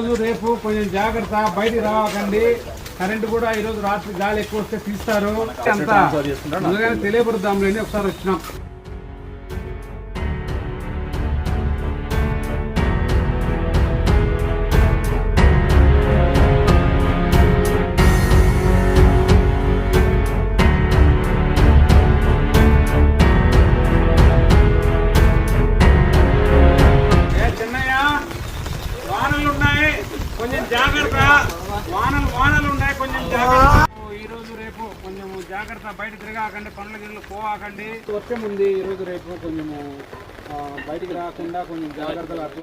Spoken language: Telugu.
రోజు రేపు కొంచెం జాగ్రత్త బయటికి రావకండి. కరెంట్ కూడా ఈ రోజు రాత్రి గాలి ఎక్కువ వస్తే తీస్తారు. అంతా ముందుగానే తెలియపరుద్దాంలేండి ఒకసారి వచ్చినాం. కొంచెం జాగ్రత్త వానలు వానలు ఉన్నాయి. కొంచెం జాగ్రత్త. ఈ రోజు రేపు కొంచెం జాగ్రత్త బయట తిరగాకండి పనుల గిన్నెలు పోవాకండి. వర్షం ఉంది ఈ రోజు రేపు కొంచెము బయటికి రాకుండా కొంచెం జాగ్రత్తలు అట్లా